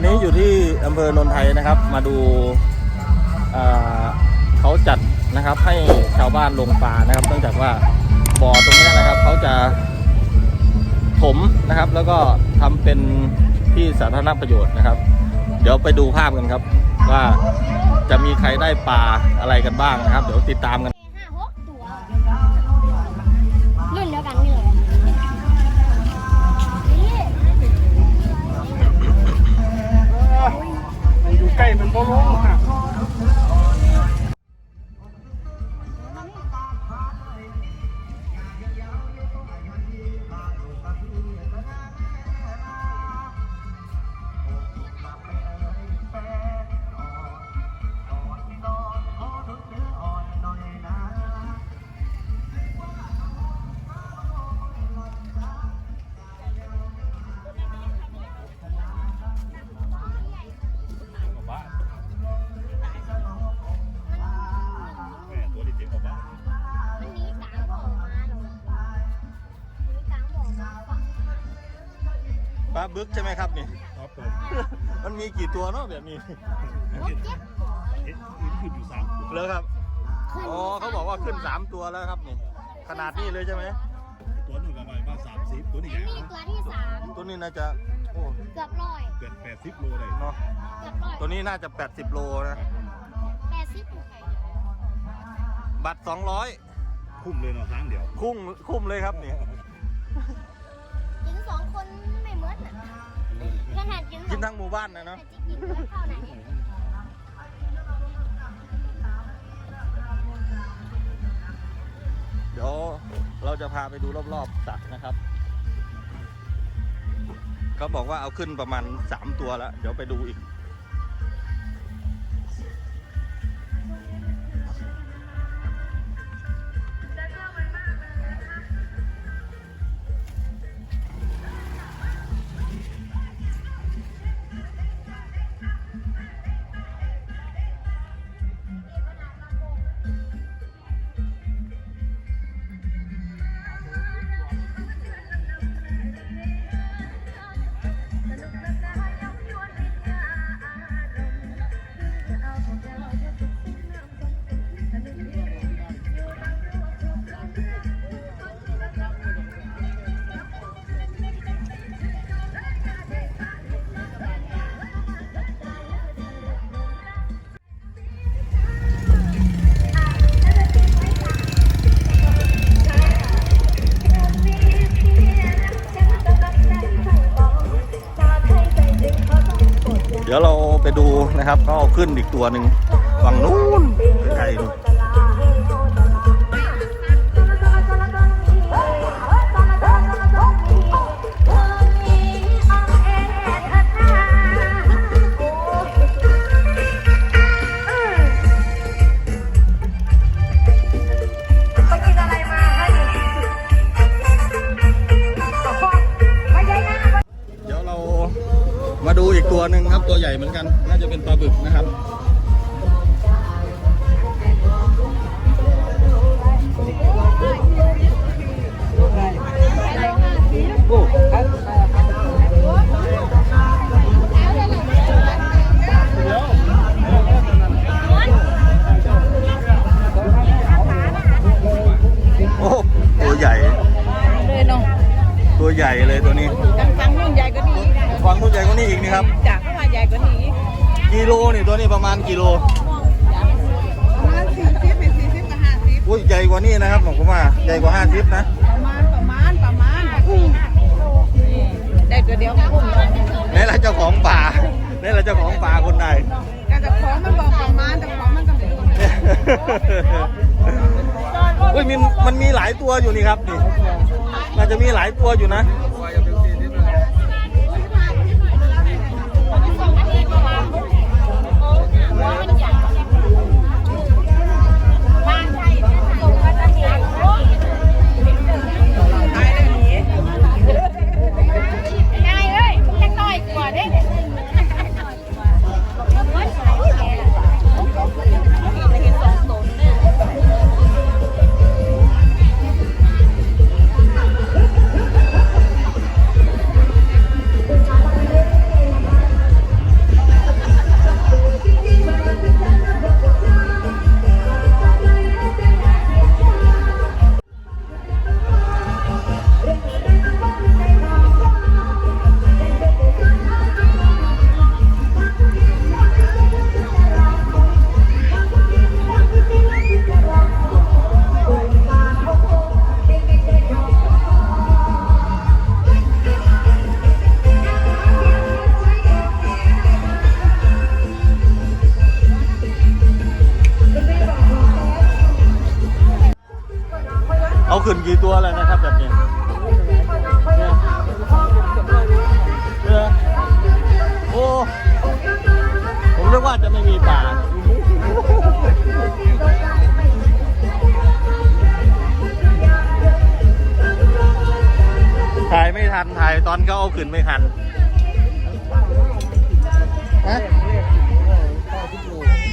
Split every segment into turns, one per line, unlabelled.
สวัสดีครับอันนี้อยู่ที่อำเภอนนทไทยนะครับ มาดูอ่าเขาจัดนะครับให้ชาวบ้านลงปลานะครับ เนื่องจากว่าบ่อตรงนี้นะครับเขาจะถมนะครับ แล้วก็ทำเป็นที่สาธารณประโยชน์นะครับ เดี๋ยวไปดูภาพกันครับ ว่าจะมีใครได้ปลาอะไรกันบ้างนะครับ เดี๋ยวติดตามกัน
ล้
มันบ่ลงอะ
ลาบึก
ใช่ไหมครับนี่
ครับผม
มันมีกี่ตัวเนาะแบบนี้
หกเจ็ดบ่อ
เห็นขึ้นอยู่สามตัว
เลยครับ
ขึ้น
อ๋อเขาบอกว่าขึ้น3ตัวแล้วครับนี่ ขนาดนี้เลยใช่ไหม
ตัวหนึ่งประมาณว่าสามสิบตัวนี้
อันนี้ตัวที่สาม
ตัวนี้น่าจะโอ้
เกือบร้อย
เกิดแปดสิบโลเลย
เนาะ
เกือบร้อย
ตัวนี้น่าจะ80โลนะ
แปดสิบอยู่ไกล
บัตร200
คุ้มเลยเนาะห้างเดียว
คุ้มคุ้มเลยครับนี่
กิน น
ทั้งหมู่บ้านนะเนาะ
เดี๋
ยวเราจะพาไปดูรอบๆสระนะครับเขาบอกว่าเอาขึ้นประมาณ 3 ตัวแล้ว เดี๋ยวไปดูอีก นะครับก็เอาขึ้นอีกตัวหนึ่งฝั่งนู้นไกลๆ งครับตัวใหญ่เหมือนกัน น่าจะเป็นปลาบึกนะครับโอ้ตัวใหญ่
เลยเนาะ
ตัวใหญ่เลยตัวนี้
กลางๆรุ่นใหญ่กว่านี้
ฟังตัวใหญ่กว่านี้อีกนี่ครับ
จากเข้ามาให ญ่กว่านี้
กิโลนี่ตัวนี้ประมาณกิโล
ประมาณสี่สิบเป็นสี่สิบกับห้าสิบ
อุ้ยใหญ่กว่านี้นะครับผมว่าใหญ่กว่าห้าสิบนะ
ประมาณประมาณประมาณนี่ได้ตัวเดียวก็คุ้มแล้ว
นี่แหละเจ้าของป่านี่แหละเจ้าของป่าคนใด
การจะของมันบอกประมาณแต่ของมันก็ไม่รู้
อุ้ยมีมันมีหลายตัวอยู่นี่ครับนี่น่าจะมีหลายตัวอยู่นะ เอาขึ้นกี่ตัวแล้วนะครับแบบนี้เนี่ยรือโอ้ผมเรียกว่าจะไม่มีป่าถ่ายไม่ทันถ่ายตอนเขาเอาขึ้นไม่ทัน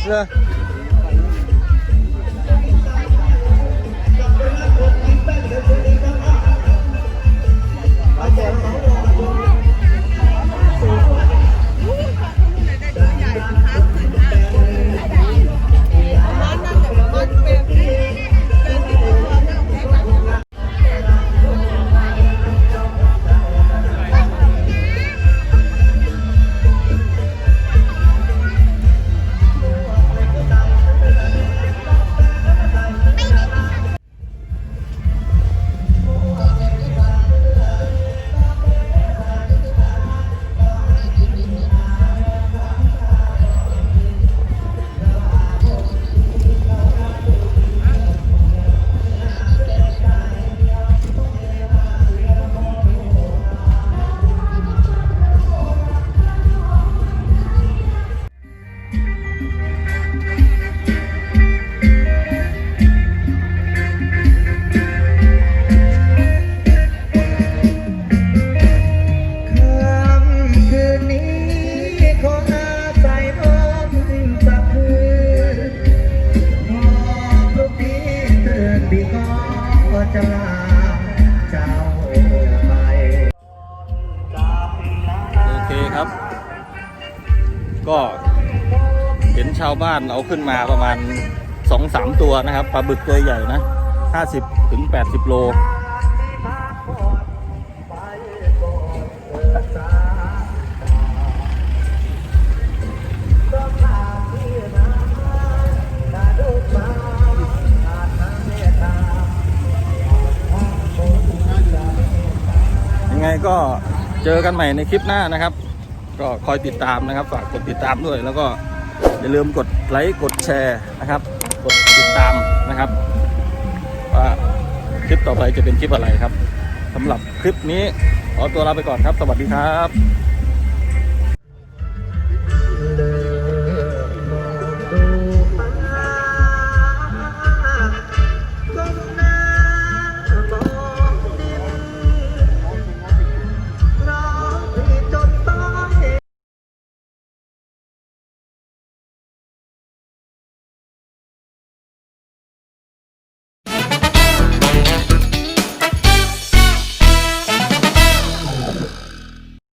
เรือ บ้านเอาขึ้นมาประมาณสองสามตัวนะครับปลาบึกตัวใหญ่นะห้าสิบถึงแปดสิบโลยังไงก็เจอกันใหม่ในคลิปหน้านะครับ ก็คอยติดตามนะครับ ฝากกดติดตามด้วยแล้วก็ อย่าลืมกดไลค์กดแชร์นะครับ กดติดตามนะครับ ว่าคลิปต่อไปจะเป็นคลิปอะไรครับสำหรับคลิปนี้ขอตัวลาไปก่อนครับ สวัสดีครับ